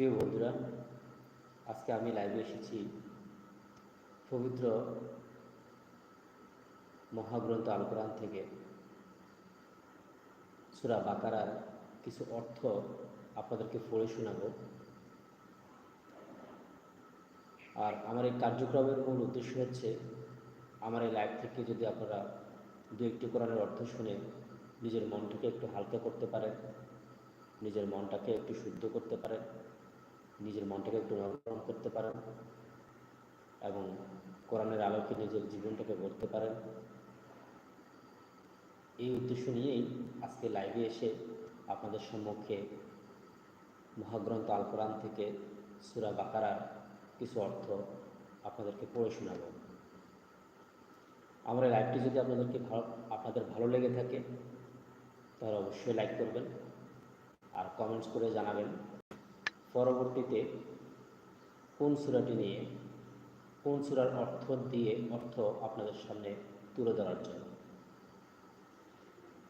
প্রিয় বন্ধুরা, আজকে আমি লাইভে এসেছি পবিত্র মহাগ্রন্থ আল কোরআন থেকে। সুরা বাকারার কিছু অর্থ আপনাদেরকে পড়ে শোনাবো। আর আমার এই কার্যক্রমের মূল উদ্দেশ্য হচ্ছে, আমার এই লাইভ থেকে যদি আপনারা দু একটি কোরআনের অর্থ শুনে নিজের মনটাকে একটু হালকা করতে পারেন, নিজের মনটাকে একটু শুদ্ধ করতে পারেন নিজের মনটাকে একটু নরম করতে পারেন এবং কোরআনের আলোকে নিজের জীবনটাকে গড়তে পারেন। এই উদ্দেশ্য নিয়েই আজকে লাইভে এসে আপনাদের সম্মুখে মহাগ্রন্থ আল কোরআন থেকে সুরা বাকারার কিছু অর্থ আপনাদেরকে পড়ে শোনাব। আমার এই লাইভটি যদি আপনাদেরকে ভালো, আপনাদের ভালো লেগে থাকে, তাহলে অবশ্যই লাইক করবেন আর কমেন্টস করে জানাবেন। পরবর্তীতে কোন সুরাটি নিয়ে, কোন সুরার অর্থ দিয়ে অর্থ আপনাদের সামনে তুলে ধরার জন্য?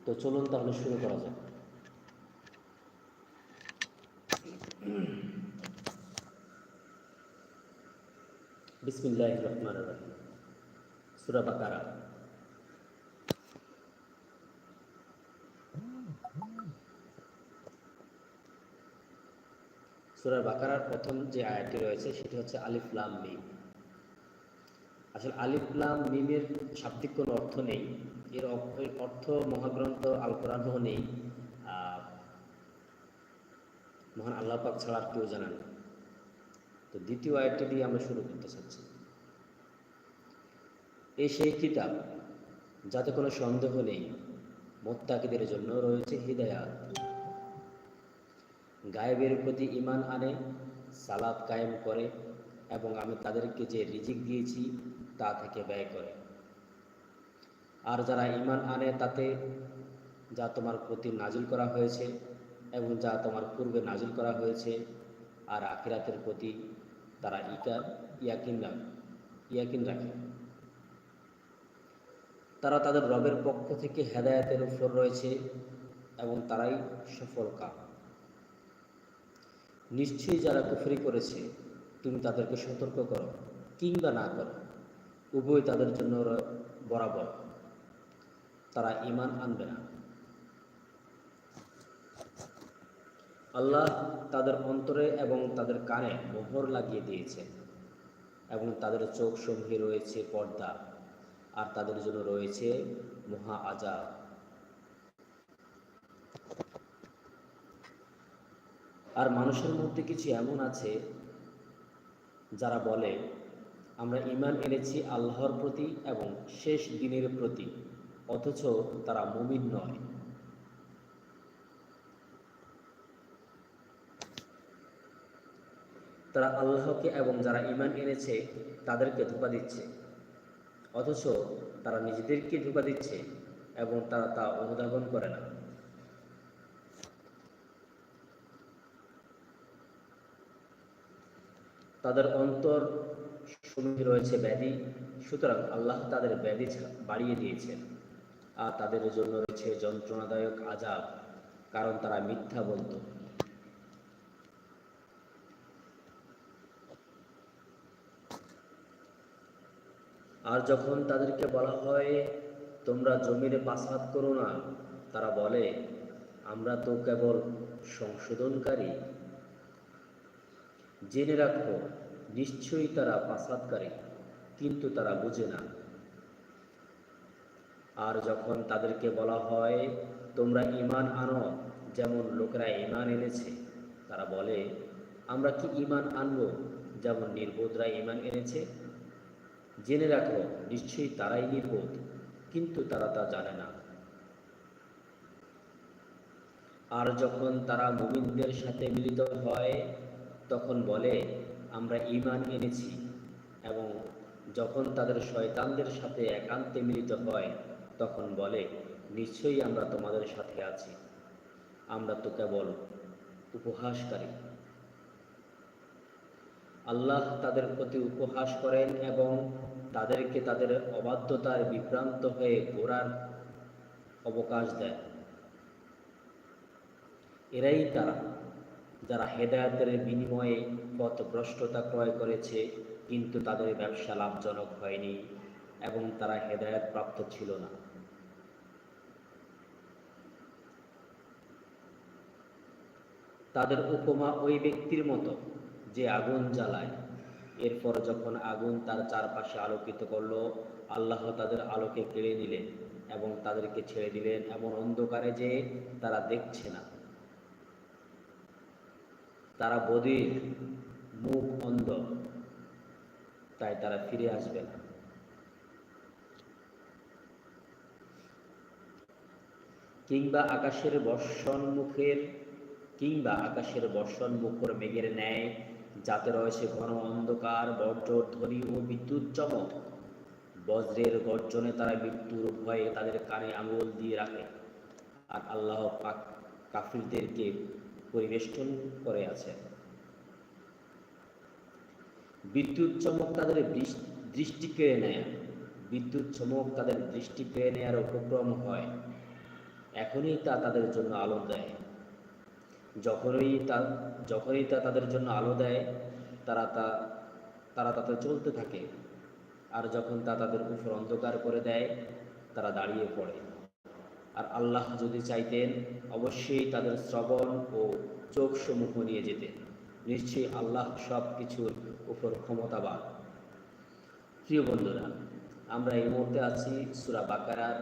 তো চলুন তাহলে শুরু করা যাক। বিসমিল্লাহ রহমান রহিম। সুরা বাকারা। সুরার বাকারার প্রথম যে আয়াতটি রয়েছে, সেটি হচ্ছে আলিফলাম মিম। আসলে আলিফলাম মিমের শাব্দিক কোনো অর্থ নেই। এর অর্থ মহাগ্রন্থ আল কোরআনও নেই মহান আল্লাহ পাক ছাড়া আর কেউ জানান তো দ্বিতীয় আয়াতটি দিয়ে আমরা শুরু করতে চাচ্ছি। এই সেই কিতাব, যাতে কোনো সন্দেহ নেই। মোত্তাকিদের জন্য রয়েছে হৃদয়াত। গায়েবের প্রতি ইমান আনে সালাদ কায়েম করে এবং আমি তাদেরকে যে রিজিক দিয়েছি তা থেকে ব্যয় করে। আর যারা ইমান আনে তাতে যা তোমার প্রতি নাজিল করা হয়েছে এবং যা তোমার পূর্বে নাজিল করা হয়েছে আর আখিরাতের প্রতি তারা ইকা, ইয়াকিন রাখে ইয়াকিন রাখে। তারা তাদের রবের পক্ষ থেকে হেদায়াতের উপর রয়েছে এবং তারাই সফল কাম। নিশ্চয়ই যারা কুফরি করেছে, তুমি তাদেরকে সতর্ক করো কিংবা না করো। উভয় তাদের জন্য বরাবর। তারা ইমান আনবে না। আল্লাহ তাদের অন্তরে এবং তাদের কানে মোহর লাগিয়ে দিয়েছে এবং তাদের চোখ সমূহে রয়েছে পর্দা, আর তাদের জন্য রয়েছে মহা আজাব। আর মানুষের মধ্যে কিছু এমন আছে যারা বলে, আমরা ইমান এনেছি আল্লাহর প্রতি এবং শেষ দিনের প্রতি, অথচ তারা মুমিন নয়। তারা আল্লাহকে এবং যারা ইমান এনেছে, তাদেরকে ধোকা দিচ্ছে। অথচ তারা নিজেদেরকে ধোকা দিচ্ছে এবং তারা তা অনুধাবন করে না। তাদের অন্তর সমূহে রয়েছে ব্যাধি। সুতরাং আল্লাহ তাদের ব্যাধি বাড়িয়ে দিয়েছেন। আর তাদের জন্য রয়েছে যন্ত্রণাদায়ক আজাব কারণ তারা মিথ্যা বলত। আর যখন তাদেরকে বলা হয়, তোমরা জমির পাসাদ করো না তারা বলে, আমরা তো কেবল সংশোধনকারী। জেনে রাখো, নিশ্চয়ই তারা পাসাদকারী কিন্তু তারা বুঝে না। আর যখন তাদেরকে বলা হয়, তোমরা ইমান আনো যেমন লোকেরা ইমান এনেছে, তারা বলে, আমরা কি ইমান আনব যেমন নির্বোধরা ইমান এনেছে? জেনে রাখো, নিশ্চয়ই তারাই নির্বোধ, কিন্তু তারা তা জানে না। আর যখন তারা মুমিনদের সাথে মিলিত হয় তখন বলে, আমরা ইমান এনেছি এবং যখন তাদের শয়তানদের সাথে একান্তে মিলিত হয়, তখন বলে, নিশ্চয়ই আমরা তোমাদের সাথে আছি। আমরা তো কেবল উপহাসকারী। আল্লাহ তাদের প্রতি উপহাস করেন এবং তাদেরকে তাদের অবাধ্যতার বিভ্রান্ত হয়ে গোড়ার অবকাশ দেয় এরাই তারা। যারা হেদায়তের বিনিময়ে পথভ্রষ্টতা ক্রয় করেছে, কিন্তু তাদের ব্যবসা লাভজনক হয়নি এবং তারা হেদায়ত প্রাপ্ত ছিল না। তাদের উপমা ওই ব্যক্তির মতো যে আগুন জ্বালায়। এরপর যখন আগুন তার চারপাশে আলোকিত করল, আল্লাহ তাদের আলোকে কেড়ে নিলেন এবং তাদেরকে ছেড়ে দিলেন এমন অন্ধকারে যে তারা দেখছে না। তারা বদির মুখ অন্ধ, তাই তারা ফিরে আসবে না। কিংবা আকাশের বর্ষণ মুখের, কিংবা আকাশের বর্ষণ মুখর মেঘের ন্যায়, যাতে রয়েছে ঘন অন্ধকার, বজ্র, ধ্বনি ও বিদ্যুৎ চমক, বজ্রের গর্জনে তারা মৃত্যুর ভয়ে তাদের কানে আঙুল দিয়ে রাখে। আর আল্লাহ পাক কাফিরদেরকে পরিবেষ্টন করে আছে। বিদ্যুৎ চমক তাদের দৃষ্টি কেড়ে নেয়। বিদ্যুৎ চমক তাদের দৃষ্টি কেড়ে নেয়ার উপক্রম হয়। এখনই তা তাদের জন্য আলো দেয়। যখনই তা যখনই তা তাদের জন্য আলো দেয়, তারা তা তারা তাতে চলতে থাকে। আর যখন তা তাদের উপর অন্ধকার করে দেয়, তারা দাঁড়িয়ে পড়ে। আর আল্লাহ যদি চাইতেন, অবশ্যই তাদের শ্রবণ ও চোখ সমূহ নিয়ে যেতেন। নিশ্চয়ই আল্লাহ সব কিছুর উপর ক্ষমতাবান। প্রিয় বন্ধুরা, আমরা এই মুহূর্তে আছি সুরা বাকারার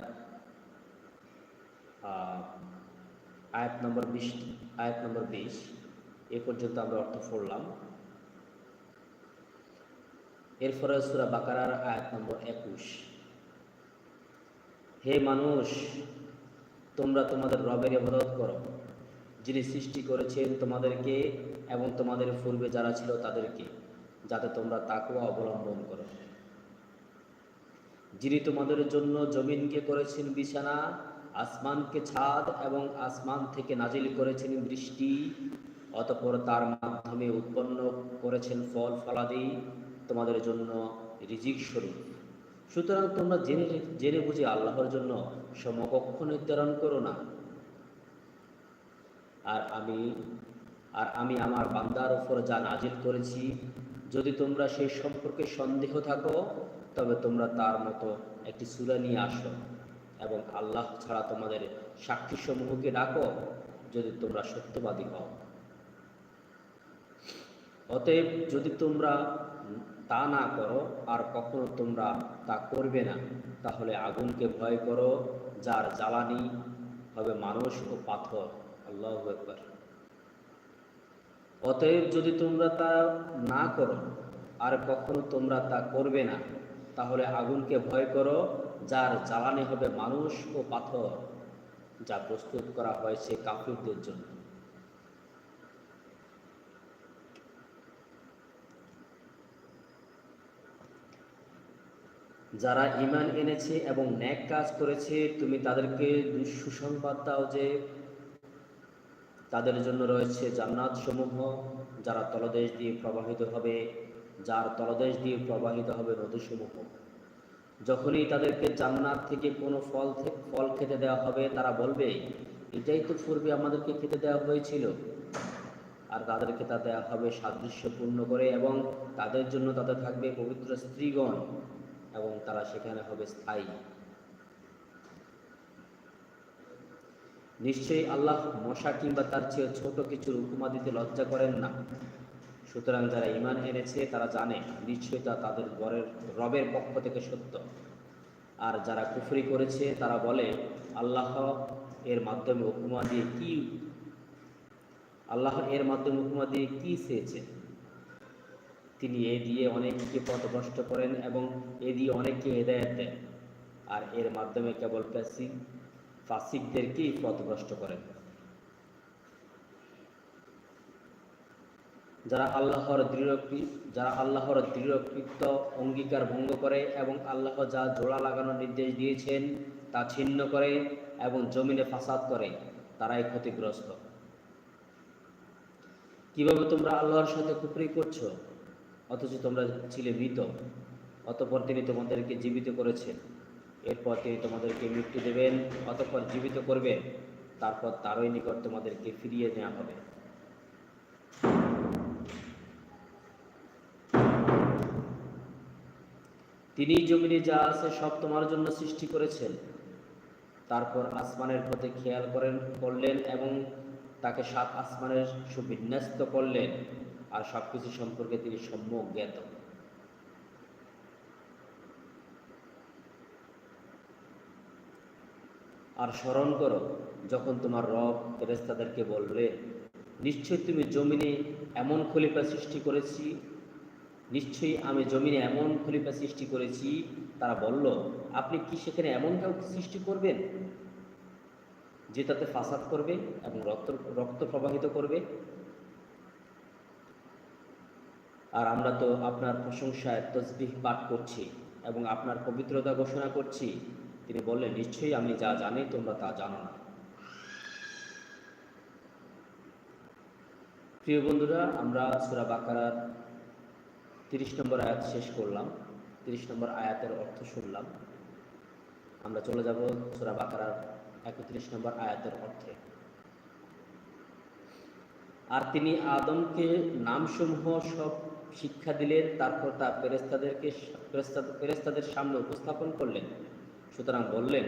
আয়াত নম্বর বিশ, আয়াত নম্বর বিশ। এ পর্যন্ত আমরা অর্থ পড়লাম। এরপরে সুরা বাকারার আয়াত নম্বর একুশ। হে মানুষ তোমরা তোমাদের রবের ইবাদত করো। যিনি সৃষ্টি করেছেন তোমাদেরকে এবং তোমাদের পূর্বে যারা ছিল তাদেরকে, যাতে তোমরা তাকুয়া অবলম্বন করো। যিনি তোমাদের জন্য জমিনকে করেছেন বিছানা, আসমানকে ছাদ এবং আসমান থেকে নাজিল করেছেন বৃষ্টি, অতঃপর তার মাধ্যমে উৎপন্ন করেছেন ফল ফলাদি, তোমাদের জন্য রিজিক স্বরূপ। সুতরাং তোমরা জেনে জেনে বুঝে আল্লাহর জন্য সমকক্ষ নির্ধারণ করো না। আর আমি আর আমি আমার বান্দার উপর যা নাজিল করেছি, যদি তোমরা সেই সম্পর্কে সন্দেহ থাকো, তবে তোমরা তার মতো একটি সূরা নিয়ে আসো এবং আল্লাহ ছাড়া তোমাদের সাক্ষী সমূহকে ডাকো, যদি তোমরা সত্যবাদী হও। অতএব যদি তোমরা তা না করো আর কখনো তোমরা তা করবে না। তাহলে আগুনকে ভয় করো, যার জ্বালানি হবে মানুষ ও পাথর। আল্লাহ একবার অতএব যদি তোমরা তা না করো আর কখনো তোমরা তা করবে না, তাহলে আগুনকে ভয় করো, যার জ্বালানি হবে মানুষ ও পাথর, যা প্রস্তুত করা হয়েছে কাফিরদের জন্য। যারা ইমান এনেছে এবং ন্যাক কাজ করেছে, তুমি তাদেরকে সুসংবাদ দাও যে তাদের জন্য রয়েছে জান্নাত সমূহ যারা তলদেশ দিয়ে প্রবাহিত হবে, যার তলদেশ দিয়ে প্রবাহিত হবে নদীসমূহ। যখনই তাদেরকে জান্নাত থেকে কোনো ফল ফল খেতে দেওয়া হবে, তারা বলবে, এটাই তো পূর্বে আমাদেরকে খেতে দেওয়া হয়েছিল। আর তাদেরকে তা দেওয়া হবে সাদৃশ্যপূর্ণ করে এবং তাদের জন্য তাতে থাকবে পবিত্র স্ত্রীগণ। এবং তারা সেখানে হবে স্থায়ী। নিশ্চয়ই আল্লাহ মশা কিংবা তার চেয়ে ছোট কিছুর উপমা দিতে লজ্জা করেন না। সুতরাং যারা ইমান এনেছে, তারা জানে নিশ্চয়ই তা তাদের বরের, রবের পক্ষ থেকে সত্য। আর যারা কুফরি করেছে, তারা বলে, আল্লাহ এর মাধ্যমে উপমা দিয়ে কি আল্লাহ এর মাধ্যমে উপমা দিয়ে কি চেয়েছে তিনি এ দিয়ে অনেককে পথভ্রষ্ট করেন এবং এ দিয়ে অনেককে হেদায়ত দেন। আর এর মাধ্যমে কেবল প্যাসিক ফাসিকদেরকেই পথভ্রষ্ট করেন। যারা আল্লাহর দৃঢ় যারা আল্লাহর দৃঢ়কৃত অঙ্গীকার ভঙ্গ করে এবং আল্লাহ যা জোড়া লাগানোর নির্দেশ দিয়েছেন তা ছিন্ন করে এবং জমিনে ফাসাদ করে, তারাই ক্ষতিগ্রস্ত। কীভাবে তোমরা আল্লাহর সাথে কুফরি করছ? অথচ তোমরা ছিলে মৃত অতঃপর তিনি তোমাদেরকে জীবিত করেছেন। এরপর তিনি তোমাদেরকে মৃত্যু দেবেন, অতঃপর জীবিত করবে। তারপর তারই নিকট তোমাদেরকে ফিরিয়ে নেওয়া হবে। তিনি জমিনে যা আছে সব তোমার জন্য সৃষ্টি করেছেন। তারপর আসমানের পথে খেয়াল করেন, করলেন এবং তাকে সাত আসমানের সুবিন্যস্ত করলেন। আর সব কিছু সম্পর্কে তিনি সম্যক জ্ঞাত। আর স্মরণ করো, যখন তোমার রব ফেরেস্তাদেরকে বলবে, নিশ্চয়ই তুমি জমিনে এমন খলিফা সৃষ্টি করেছি, নিশ্চয়ই আমি জমিনে এমন খলিফা সৃষ্টি করেছি। তারা বলল, আপনি কি সেখানে এমন কাউকে সৃষ্টি করবেন, যে তাতে ফাসাদ করবে এবং রক্ত রক্ত প্রবাহিত করবে? আর আমরা তো আপনার প্রশংসায় তসবিহ পাঠ করছি এবং আপনার পবিত্রতা ঘোষণা করছি। তিনি বললেন, নিশ্চয়ই আমি যা জানি তোমরা তা জানো না। প্রিয় বন্ধুরা, আমরা সুরা বাকারার তিরিশ নম্বর আয়াত শেষ করলাম। তিরিশ নম্বর আয়াতের অর্থ শুনলাম। আমরা চলে যাব সুরা বাকারার একত্রিশ নম্বর আয়াতের অর্থে। আর তিনি আদমকে নামসমূহ সব শিক্ষা দিলেন, তারপর তা ফেরেস্তাদেরকে ফেরেস্তাদের সামনে উপস্থাপন করলেন। সুতরাং বললেন,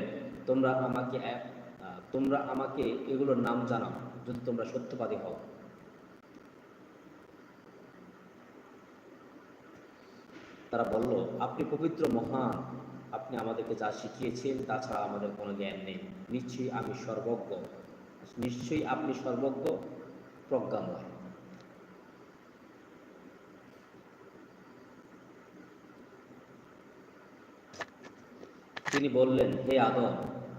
তোমরা আমাকে তোমরা আমাকে এগুলোর নাম জানাও, যদি তোমরা সত্যবাদী হও। তারা বলল, আপনি পবিত্র, মহান। আপনি আমাদেরকে যা শিখিয়েছেন, তাছাড়া আমাদের কোনো জ্ঞান নেই। নিশ্চয়ই আমি সর্বজ্ঞ। নিশ্চয়ই আপনি সর্বজ্ঞ, প্রজ্ঞাময়। তিনি বললেন, হে আদম,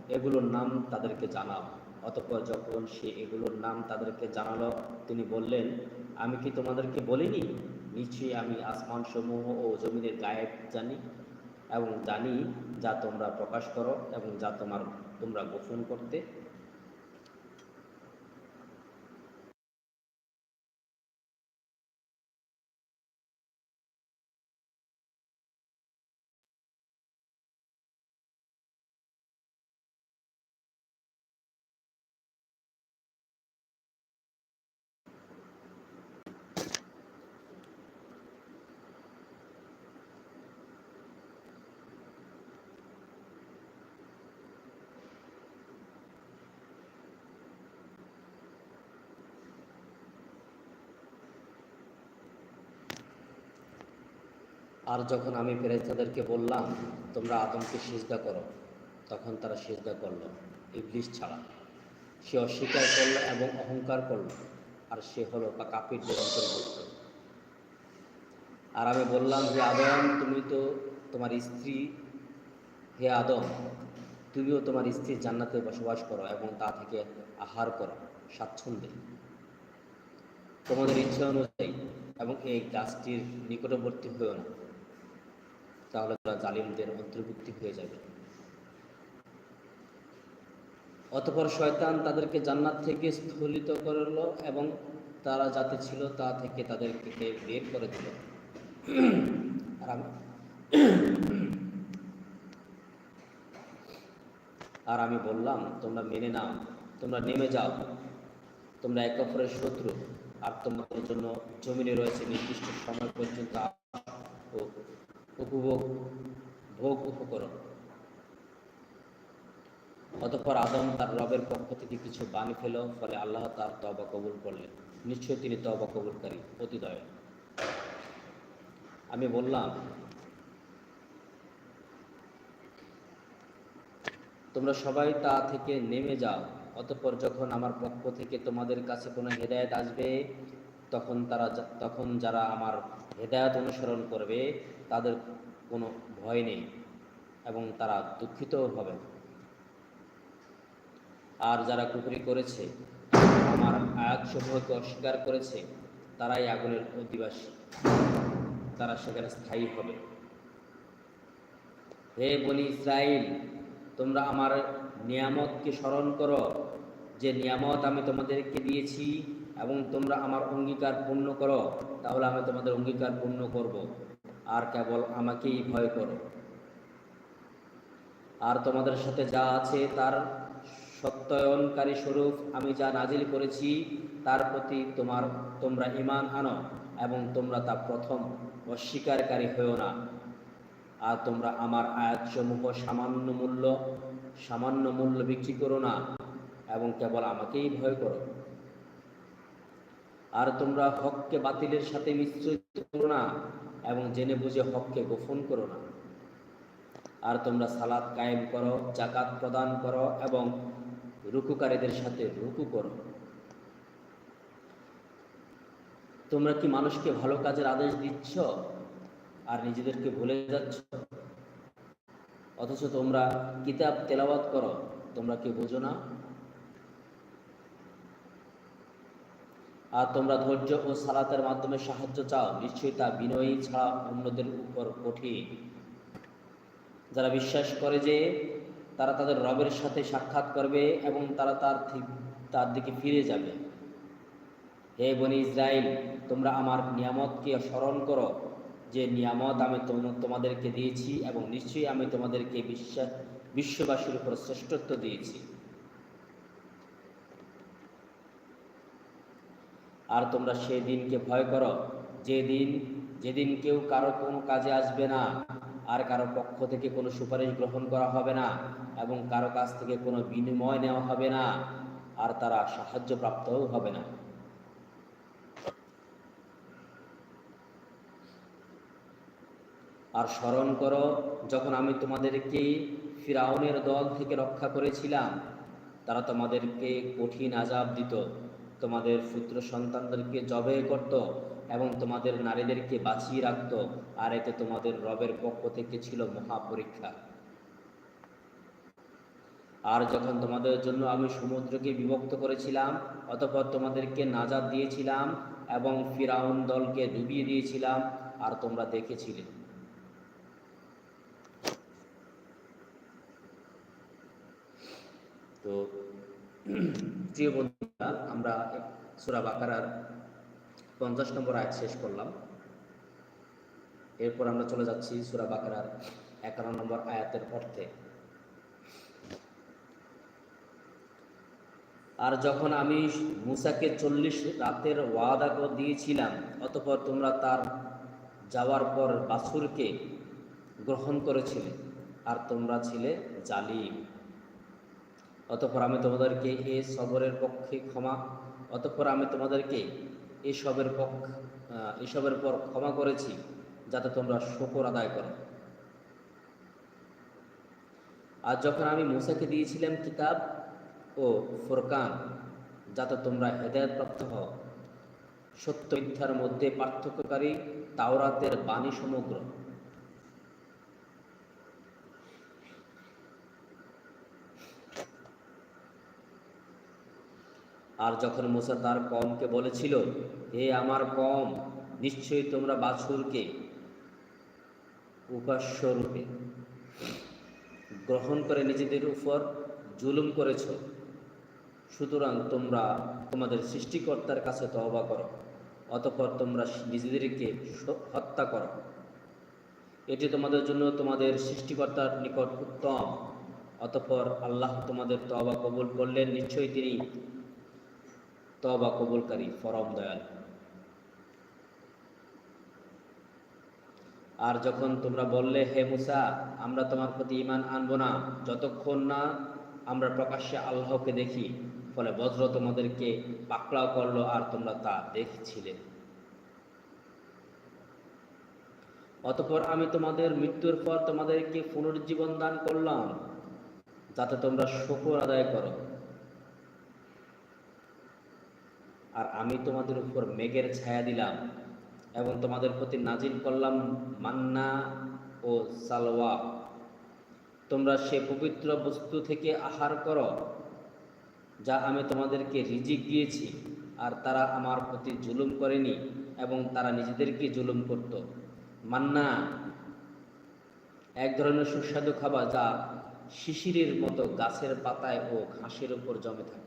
এগুলোর নাম তাদেরকে জানাও। অতঃপর যখন সে এগুলোর নাম তাদেরকে জানালো, তিনি বললেন, আমি কি তোমাদেরকে বলিনি? নিশ্চয়ই আমি আসমান সমূহ ও জমিনের গায়েব জানি এবং জানি যা তোমরা প্রকাশ করো এবং যা তোমার, তোমরা গোপন করতে আর যখন আমি ফেরেস্তাদেরকে বললাম, তোমরা আদমকে সিজদা করো, তখন তারা সিজদা করল ইবলিশ ছাড়া। সে অস্বীকার করল এবং অহংকার করল, আর সে হলো বা কাপিরদের অন্তর্ভুক্ত। আর আমি বললাম, হে আদম, তুমি তো তোমার স্ত্রী। হে আদম, তুমিও তোমার স্ত্রীর জান্নাতে বসবাস করো এবং তা থেকে আহার করো, স্বাচ্ছন্দ্যে। তোমাদের ইচ্ছা অনুযায়ী এবং এই গাছটির নিকটবর্তী হয়েও না। তাহলে তারা জালিমদের অন্তর্ভুক্তি হয়ে যাবে। অতপর শয়তান তাদেরকে জান্নাত থেকে স্থলিত করল এবং তারা যাতে ছিল তা থেকে তাদেরকে বের করে দিল। আর আমি বললাম, তোমরা মেনে নাও, তোমরা নেমে যাও। তোমরা এক অপরের শত্রু, আর তোমাদের জন্য জমিনে রয়েছে নির্দিষ্ট সময় পর্যন্ত উপভোগ, ভোগ উপকরণ। অতঃপর আদম তার রবের পক্ষ থেকে কিছু বাণী ফেল ফলে আল্লাহ তার তবা কবুল করলেন। নিশ্চয় তিনি তবা কবুলকারী, অতি দয়া আমি বললাম, তোমরা সবাই তা থেকে নেমে যাও। অতঃপর যখন আমার পক্ষ থেকে তোমাদের কাছে কোনো হেদায়েত আসবে, তখন তারা তখন যারা আমার হেদায়েত অনুসরণ করবে, তাদের কোনো ভয় নেই এবং তারা দুঃখিতও হবে। আর যারা কুকুরি করেছে, আমার আয়াত সমূহকে অস্বীকার করেছে, তারাই আগুনের অধিবাসী। তারা সেখানে স্থায়ী হবে। হে বনি ইসরাইল, তোমরা আমার নিয়ামতকে স্মরণ করো। যে নিয়ামত আমি তোমাদেরকে দিয়েছি এবং তোমরা আমার অঙ্গীকার পূর্ণ করো, তাহলে আমি তোমাদের অঙ্গীকার পূর্ণ করব। আর কেবল আমাকেই ভয় করো। আর তোমাদের সাথে যা আছে তার সত্যায়নকারী স্বরূপ আমি যা নাজিল করেছি, তার প্রতি তোমার, তোমরা ঈমান আনো এবং তোমরা তা প্রথম অস্বীকারী হয়েও না। আর তোমরা আমার আয়াতসমূহ সামান্য মূল্য সামান্য মূল্য বিক্রি করো না এবং কেবল আমাকেই ভয় করো। আর তোমরা হককে বাতিলের সাথে মিশ্রিত করো না এবং জেনে বুঝে হককে গোপন করো না। আর তোমরা সালাদ কায়েম করো জাকাত প্রদান করো এবং রুকুকারীদের সাথে রুকু করো। তোমরা কি মানুষকে ভালো কাজের আদেশ দিচ্ছ আর নিজেদেরকে ভুলে যাচ্ছ? অথচ তোমরা কিতাব তেলাওয়াত করো, তোমরা কি বোঝো না? আর তোমরা ধৈর্য ও সালাতের মাধ্যমে সাহায্য চাও, নিশ্চয়ই তা বিনয়ী ছাড়া অন্যদের উপর কঠিন। যারা বিশ্বাস করে যে তারা তাদের রবের সাথে সাক্ষাৎ করবে এবং তারা তার তার দিকে ফিরে যাবে। হে বনি ইসরায়েল তোমরা আমার নিয়ামতকে স্মরণ করো, যে নিয়ামত আমি তোম- তোমাদেরকে দিয়েছি এবং নিশ্চয়ই আমি তোমাদেরকে বিশ্বাস বিশ্ববাসীর উপর শ্রেষ্ঠত্ব দিয়েছি। আর তোমরা সেই দিনকে ভয় করো। যে দিন যেদিন কেউ কারও কোনো কাজে আসবে না, আর কারও পক্ষ থেকে কোনো সুপারিশ গ্রহণ করা হবে না, এবং কারও কাছ থেকে কোনো বিনিময় নেওয়া হবে না, আর তারা সাহায্য প্রাপ্তও হবে না। আর স্মরণ করো, যখন আমি তোমাদেরকে ফিরাউনের দল থেকে রক্ষা করেছিলাম, তারা তোমাদেরকে কঠিন আজাব দিত। তোমাদের পুত্র সন্তানদেরকে জবে করত এবং তোমাদের নারীদেরকে বাঁচিয়ে রাখত, আর এতে তোমাদের রবের পক্ষ থেকে ছিল মহা পরীক্ষা আর যখন তোমাদের জন্য আমি সমুদ্রকে বিভক্ত করেছিলাম, অতঃপর তোমাদেরকে নাজাদ দিয়েছিলাম এবং ফিরাউন দলকে ডুবিয়ে দিয়েছিলাম, আর তোমরা দেখেছিলে। তো প্রিয় বন্ধুরা, আমরা সুরা বাকারার পঞ্চাশ নম্বর আয়াত শেষ করলাম। এরপর আমরা চলে যাচ্ছি সুরা বাকারার একান্ন নম্বর আয়াতের অর্থে। আর যখন আমি মুসাকে চল্লিশ রাতের ওয়াদা দিয়েছিলাম, অতপর তোমরা তার যাওয়ার পর বাছুরকে গ্রহণ করেছিলে, আর তোমরা ছিলে জালিম। অতঃপর আমি তোমাদেরকে এ সবরের পক্ষে ক্ষমা, অতঃপর আমি তোমাদেরকে এসবের পক্ষ এসবের পর ক্ষমা করেছি যাতে তোমরা শকর আদায় করো। আর যখন আমি মুসাকে দিয়েছিলাম কিতাব ও ফোরকান, যাতে তোমরা হেদায়ত প্রাপ্ত হও, সত্য মিথ্যার মধ্যে পার্থক্যকারী তাওরাতের বাণী সমগ্র আর যখন মুসা তার কমকে বলেছিল, হে আমার কম, নিশ্চয়ই তোমরা বাছুরকে উপাস্য রূপে গ্রহণ করে নিজেদের উপর জুলুম করেছ, সুতরাং তোমরা তোমাদের সৃষ্টিকর্তার কাছে তহবা করো, অতঃপর তোমরা নিজেদেরকে হত্যা করো। এটি তোমাদের জন্য তোমাদের সৃষ্টিকর্তার নিকট উত্তম। অতঃপর আল্লাহ তোমাদের তওবা কবুল করলেন, নিশ্চয়ই তিনি তবা কবুলকারী, পরম দয়াল। আর যখন তোমরা বললে, হে মুসা, আমরা তোমার প্রতি ইমান আনব না, যতক্ষণ না আমরা প্রকাশ্যে আল্লাহকে দেখি, ফলে বজ্র তোমাদেরকে পাকড়াও করল আর তোমরা তা দেখছিলে। অতপর আমি তোমাদের মৃত্যুর পর তোমাদেরকে পুনর্জীবন দান করলাম, যাতে তোমরা শকর আদায় করো। আর আমি তোমাদের উপর মেঘের ছায়া দিলাম এবং তোমাদের প্রতি নাজিল করলাম মান্না ও সালওয়া তোমরা সে পবিত্র বস্তু থেকে আহার করো, যা আমি তোমাদেরকে রিজিক দিয়েছি, আর তারা আমার প্রতি জুলুম করেনি এবং তারা নিজেদেরকে জুলুম করত। মান্না, এক ধরনের সুস্বাদু খাবার যা শিশিরের মতো গাছের পাতায় ও ঘাসের উপর জমে থাকত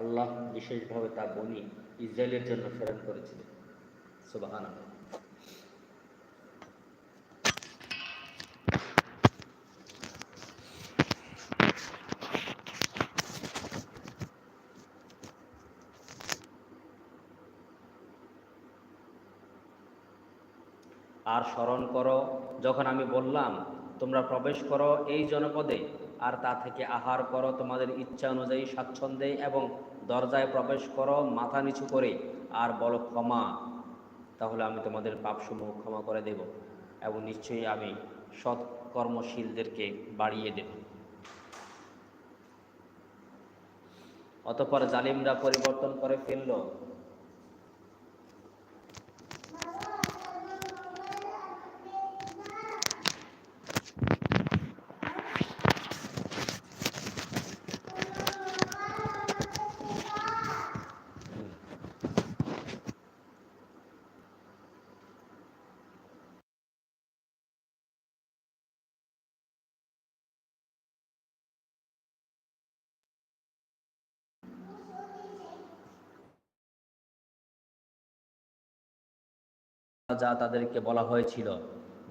আল্লাহ বিশেষভাবে তা বনি ইসরায়েলের জন্য প্রেরণ করেছিলেন। সুবাহান আর স্মরণ করো, যখন আমি বললাম, তোমরা প্রবেশ করো এই জনপদে আর তা থেকে আহার করো, তোমাদের ইচ্ছা অনুযায়ী স্বাচ্ছন্দ্যে এবং দরজায় প্রবেশ করো, মাথা নিচু করে, আর বলো ক্ষমা। তাহলে আমি তোমাদের পাপসমূহ ক্ষমা করে দেব এবং নিশ্চয়ই আমি সৎ কর্মশীলদেরকে বাড়িয়ে দেব। অতপর জালিমরা পরিবর্তন করে ফেলল। যা তাদেরকে বলা হয়েছিল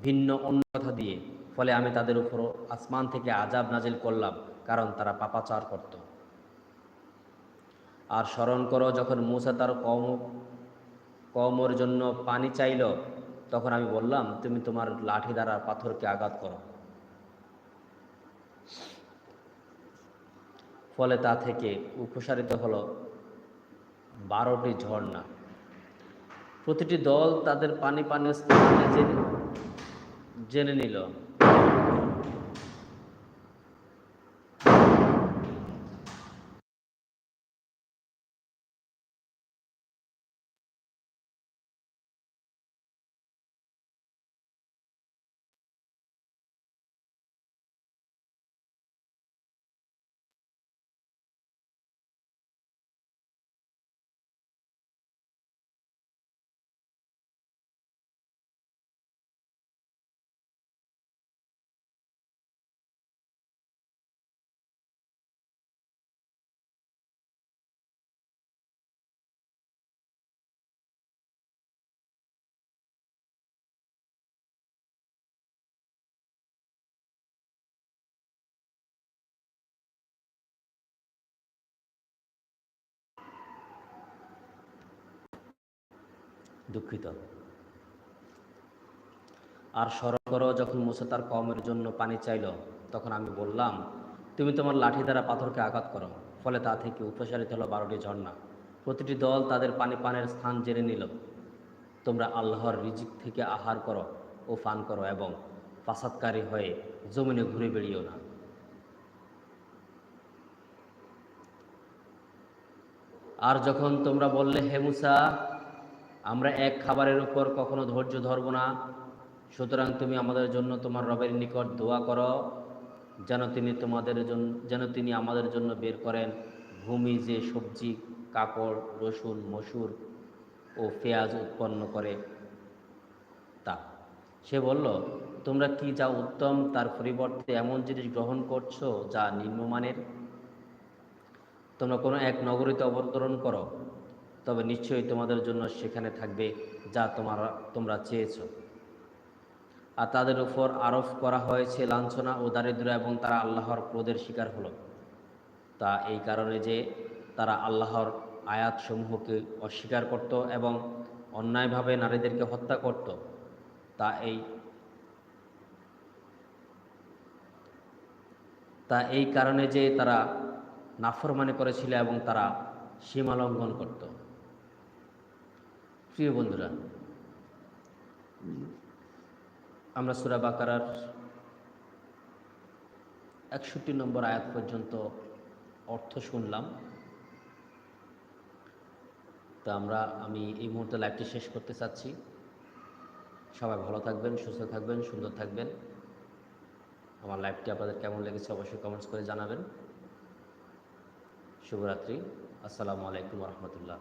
ভিন্ন অন্য কথা দিয়ে। ফলে আমি তাদের উপর আসমান থেকে আজাব নাজিল করলাম, কারণ তারা পাপাচার করত। আর স্মরণ করো, যখন মুসা তার কম, কমর জন্য পানি চাইল, তখন আমি বললাম, তুমি তোমার লাঠি দ্বারা পাথরকে আঘাত করো। ফলে তা থেকে উপসারিত হলো বারোটি ঝর্ণা। প্রতিটি দল তাদের পানি পানের স্থানে জেনে জেনে নিল। দুঃখিত। আর স্মরণ করো যখন মুসা তার কমের জন্য পানি চাইল, তখন আমি বললাম, তুমি তোমার লাঠি দ্বারা পাথরকে আঘাত করো, ফলে তা থেকে উপসারিত হলো বারোটি ঝর্ণা। প্রতিটি দল তাদের পানি পানের স্থান জেনে নিল। তোমরা আল্লাহর রিজিক থেকে আহার করো ও পান করো এবং ফাসাদকারী হয়ে জমিনে ঘুরে বেরিয়েও না। আর যখন তোমরা বললে, হে মুসা আমরা এক খাবারের উপর কখনো ধৈর্য ধরব না। সুতরাং তুমি আমাদের জন্য তোমার রবের নিকট দোয়া করো, যেন তিনি তোমাদের জন্য যেন তিনি আমাদের জন্য বের করেন ভূমি যে সবজি, কাপড়, রসুন, মসুর ও পেঁয়াজ উৎপন্ন করে তা। সে বলল, তোমরা কি যা উত্তম, তার পরিবর্তে এমন জিনিস গ্রহণ করছ যা নিম্নমানের? তোমরা কোনো এক নগরীতে অবতরণ করো তবে নিশ্চয়ই তোমাদের জন্য সেখানে থাকবে যা তোমার, তোমরা চেয়েছ। আর তাদের উপর আরোপ করা হয়েছে লাঞ্ছনা ও দারিদ্র এবং তারা আল্লাহর ক্রোধের শিকার হলো। তা এই কারণে যে তারা আল্লাহর আয়াতসমূহকে অস্বীকার করত এবং অন্যায়ভাবে নারীদেরকে হত্যা করত, তা এই তা এই কারণে যে তারা নাফরমানি করেছিল এবং তারা সীমা লঙ্ঘন করত। প্রিয় বন্ধুরা, আমরা সুরা বাকারার একষট্টি নম্বর আয়াত পর্যন্ত অর্থ শুনলাম। তো আমরা, আমি এই মুহূর্তে লাইভটি শেষ করতে চাচ্ছি। সবাই ভালো থাকবেন, সুস্থ থাকবেন, সুন্দর থাকবেন। আমার লাইভটি আপনাদের কেমন লেগেছে অবশ্যই কমেন্টস করে জানাবেন। শুভরাত্রি, আসসালামু আলাইকুম রহমতুল্লাহ।